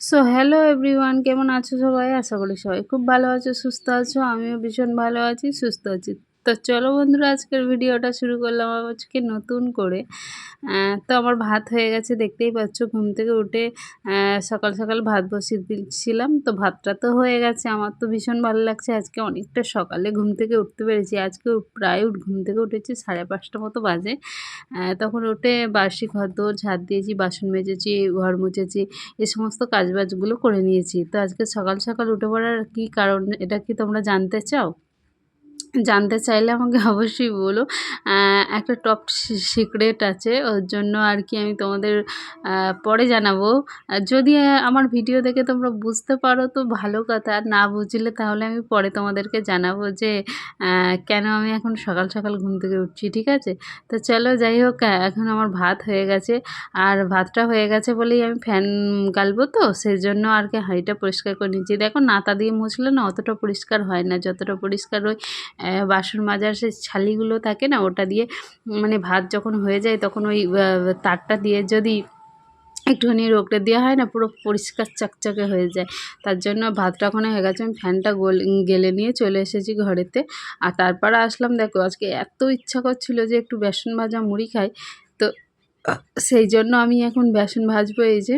So hello everyone কেমন আছো সবাই? আশা করি সবাই খুব ভালো আছো, সুস্থ আছো, আমিও ভীষণ ভালো আছি, সুস্থ আছি। তো চলো বন্ধুরা, আজকের ভিডিওটা শুরু করলাম আজকে নতুন করে। তো আমার ভাত হয়ে গেছে, দেখতেই পাচ্ছ ঘুম থেকে উঠে সকাল সকাল ভাত বসিয়ে দিচ্ছিলাম তো ভাতটা তো হয়ে গেছে, আমার তো ভীষণ ভালো লাগছে। আজকে অনেকটা সকালে ঘুম থেকে উঠতে পেরেছি। আজকে প্রায় উঠ ঘুম থেকে উঠেছি সাড়ে পাঁচটা মতো বাজে। তখন উঠে বাসি ঘর দোর ঝাড় দিয়েছি, বাসন মেজেছি, ঘর মুছেছি এই সমস্ত কাজবাজগুলো করে নিয়েছি। তো আজকে সকাল সকাল উঠে পড়ার কী কারণ, এটা কি তোমরা জানতে চাও? জানতে চাইলে আমাকে অবশ্যই বলো। একটা টপ সিক্রেট আছে, ওর জন্য আর কি আমি তোমাদের পরে জানাব। যদি আমার ভিডিও দেখে তোমরা বুঝতে পারো তো ভালো কথা না বুঝলে তাহলে আমি পরে তোমাদেরকে জানাব যে কেন আমি এখন সকাল সকাল ঘুম থেকে উঠছি, ঠিক আছে? তো চলো যাই হোক এখন আমার ভাত হয়ে গেছে। আর ভাতটা হয়ে গেছে বলেই আমি ফ্যান গালবো তো সেই জন্য আর কি হাঁড়িটা পরিষ্কার করে নিচ্ছি। দেখো, নাতা দিয়ে মুছলে না অতটা পরিষ্কার হয় না, যতটা পরিষ্কার ওই বাসন মাজার সে ছালিগুলো থাকে না ওটা দিয়ে মানে ভাত যখন হয়ে যায় তখন ওই তারটা দিয়ে যদি একটুখানি রোগটা দেওয়া হয় না পুরো পরিষ্কার চকচকে হয়ে যায়। তার জন্য ভাতটা ওখানে হয়ে গেছে আমি ফ্যানটা গোল গেলে নিয়ে চলে এসেছি ঘরেতে। আর তারপরে আসলাম দেখো আজকে এত ইচ্ছা করছিল যে একটু বেসন ভাজা মুড়ি খাই তো সেই জন্য আমি এখন বেসন ভাজবো এই যে।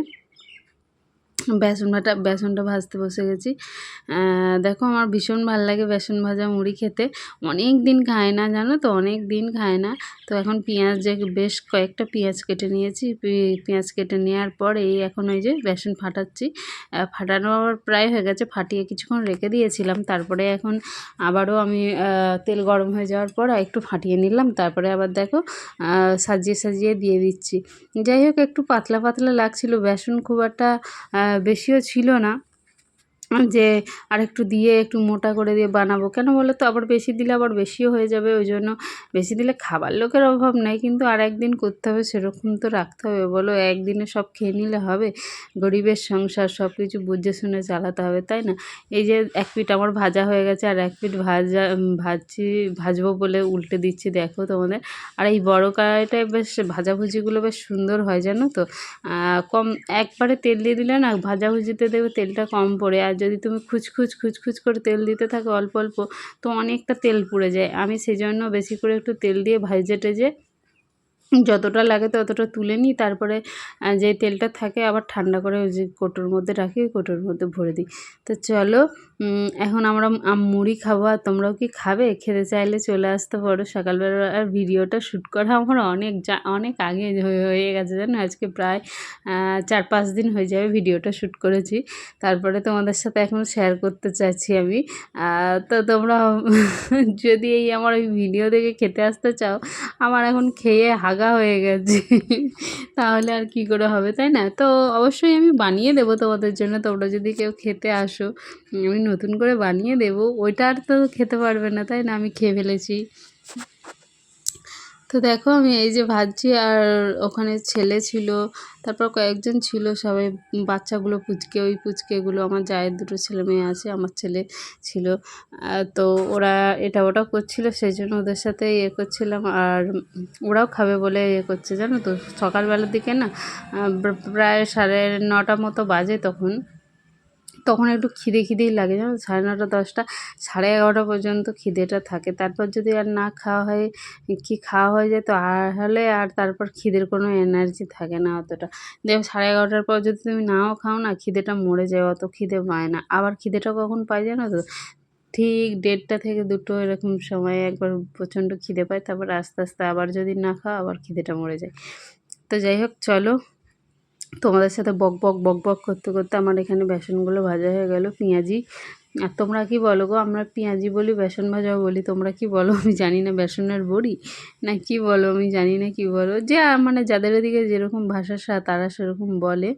বেসন ভাটা বেসনটা ভাজতে বসে গেছি। দেখো আমার ভীষণ ভালো লাগে বেসন ভাজা মুড়ি খেতে। অনেক দিন খায় না, জানো তো? অনেক দিন খায় না। তো এখন পেঁয়াজ যে, বেশ কয়েকটা পেঁয়াজ কেটে নিয়েছি। পেঁয়াজ কেটে নেওয়ার পর এই এখন ওই যে বেসন ফাটাচ্ছি। ফাটানো আবার প্রায় হয়ে গেছে, ফাটিয়ে কিছুক্ষণ রেখে দিয়েছিলাম। তারপরে এখন আবারও আমি তেল গরম হয়ে যাওয়ার পর একটু ফাটিয়ে নিলাম। তারপরে আবার দেখো সাজিয়ে সাজিয়ে দিয়ে দিচ্ছি। যাই হোক, একটু পাতলা পাতলা লাগছিল। বেসন খুব একটা বেশিও ছিল না। যে আরেকটু দিয়ে একটু মোটা করে দিয়ে বানাবো। কেন বলো তো? আবার বেশি দিলে আবার বেশিও হয়ে যাবে, ওই জন্য বেশি দিলে খাবার লোকের অভাব নাই। কিন্তু আর একদিন করতে হবে, সেরকম তো রাখতে হবে। বলো, একদিনে সব খেয়ে নিলে হবে? গরিবের সংসার সব কিছু বুঝে শুনে চালাতে হবে, তাই না? এই যে এক পিঠ আমার ভাজা হয়ে গেছে, আর এক পিঠ ভাজা ভাজছি, ভাজবো বলে উল্টে দিচ্ছি, দেখো তোমাদের। আর এই বড় কড়াইটায় বেশ, ভাজাভুজিগুলো বেশ সুন্দর হয়, জানো তো? কম, একবারে তেল দিয়ে দিলে না, ভাজাভুজিতে দেবে তেলটা কম পড়ে। আর যদি তুমি খুচখুচ খুচখুচ করে তেল দিতে থাকো অল্প অল্প, তো অনেকটা তেল পুড়ে যায়। আমি সেই জন্য বেশি করে একটু তেল দিয়ে ভাজে টেজে যতটা লাগে ততটা তুলে নিই। তারপরে যে তেলটা থাকে আবার ঠান্ডা করে ওই যে কোটোর মধ্যে রাখি কোটোর মধ্যে ভরে দিই। তো চলো এখন আমরা মুড়ি খাব আর তোমরাও কি খাবে? খেতে চাইলে চলে আসতে পারো। সকালবেলা আর ভিডিওটা শ্যুট করা আমার অনেক যা, অনেক আগে হয়ে গেছে জানো? আজকে প্রায় চার পাঁচ দিন হয়ে যাবে ভিডিওটা শ্যুট করেছি। তারপরে তোমাদের সাথে এখন শেয়ার করতে চাইছি আমি। তো তোমরা যদি এই আমার ওই ভিডিও দেখে খেতে আসতে চাও, আমার এখন খেয়ে হাগা হয়ে গেছে। তাহলে আর কি করে হবে, তাই না? তো অবশ্যই আমি বানিয়ে দেবো তোমাদের জন্য। তোমরা যদি কেউ খেতে আসো, আমি নতুন করে বানিয়ে দেবো। ওইটা আর তো খেতে পারবে না, তাই না? আমি খেয়ে ফেলেছি। তো দেখো, আমি এই যে ভাজছি আর ওখানে ছেলে ছিল, তারপর কয়েকজন ছিল সবাই। বাচ্চাগুলো পুচকে, ওই পুচকেগুলো, আমার জায়ের দুটো ছেলে মেয়ে আছে, আমার ছেলে ছিল। তো ওরা এটা ওটা করছিল, সেই জন্য ওদের সাথে ইয়ে করছিলাম। আর ওরাও খাবে বলে ইয়ে করছে, জানো তো? সকালবেলার দিকে না প্রায় সাড়ে নটা মতো বাজে তখন। তখন একটু খিদে খিদেই লাগে, জানো? সাড়ে নটা, দশটা, সাড়ে এগারোটা পর্যন্ত খিদেটা থাকে। তারপর যদি আর না খাওয়া হয়, কি খাওয়া হয়ে যায় তো আর হলে আর তারপর খিদের কোনো এনার্জি থাকে না অতটা। দেখো, সাড়ে এগারোটার পর যদি তুমি নাও খাও না, খিদেটা মরে যায়, অত খিদে পায় না। আবার খিদেটা কখন পায় জানো তো? ঠিক দেড়টা থেকে দুটো এরকম সময় একবার প্রচণ্ড খিদে পায়, তারপর আস্তে আস্তে আবার যদি না খাও, আবার খিদেটা মরে যায়। তো যাই হোক, চলো তোমাদের সাথে বক বক বক বক করতে করতে আমার এখানে বেসনগুলো ভাজা হয়ে গেল। পেঁয়াজি। আর তোমরা কি বলো গো? আমরা পেঁয়াজি বলি, বেসন ভাজাও বলি। তোমরা কি বলো? আমি জানি না, বেসনের বড়ি? না, কি বলো? আমি জানি না, কি বলো? যে মানে যাদের এদিকে যেরকম ভাষা তারা সেরকম বলে।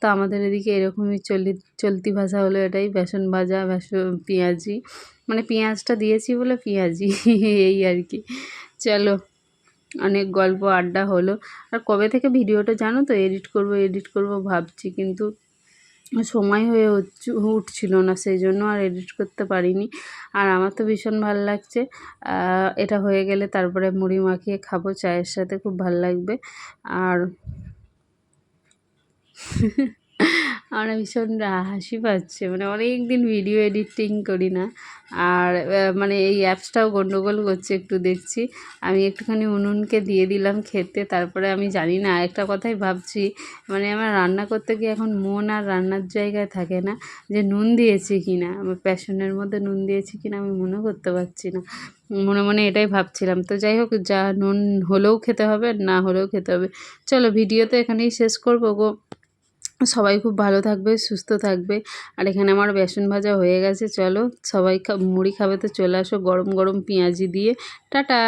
তো আমাদের এদিকে এরকমই চলি, চলতি ভাষা হলো এটাই, বেসন ভাজা, বেসন, পেঁয়াজি। মানে পেঁয়াজটা দিয়েছি বলে পেঁয়াজি, এই আর কি। চলো। অনেক গল্প, আড্ডা হলো। আর কবে থেকে ভিডিওটা জানো তো? এডিট করব এডিট করব ভাবছি, কিন্তু সময় হয়ে উঠছিল না, সেই জন্য আর এডিট করতে পারিনি। আর আমার তো ভীষণ ভালো লাগছে। এটা হয়ে গেলে তারপরে মুড়ি মাখিয়ে খাব, চায়ের সাথে খুব ভালো লাগবে। আর আমার ভীষণ হাসি পাচ্ছে। মানে অনেক দিন ভিডিও এডিটিং করি না। আর মানে এই অ্যাপসটাও গন্ডগোল করছে একটু দেখছি। আমি একটুখানি উনুনকে দিয়ে দিলাম খেতে, তারপরে আমি জানি না একটা কথাই ভাবছি মানে আমার রান্না করতে গিয়ে এখন মন আর রান্নার জায়গায় থাকে না যে নুন দিয়েছি কি না আমার প্যাশনের মধ্যে নুন দিয়েছি কি না আমি মনে করতে পারছি না। মনে মনে এটাই ভাবছিলাম। তো যাই হোক, যা নুন হলেও খেতে হবে না হলেও খেতে হবে। চলো ভিডিও তো এখানেই শেষ করব গো। সবাই খুব ভালো থাকবে, সুস্থ থাকবে। আর এখানে আমার বেসন ভাজা হয়ে গেছে, চলো সবাই মুড়ি খাবে তো চলে আসো গরম গরম পেঁয়াজি দিয়ে। টাটা!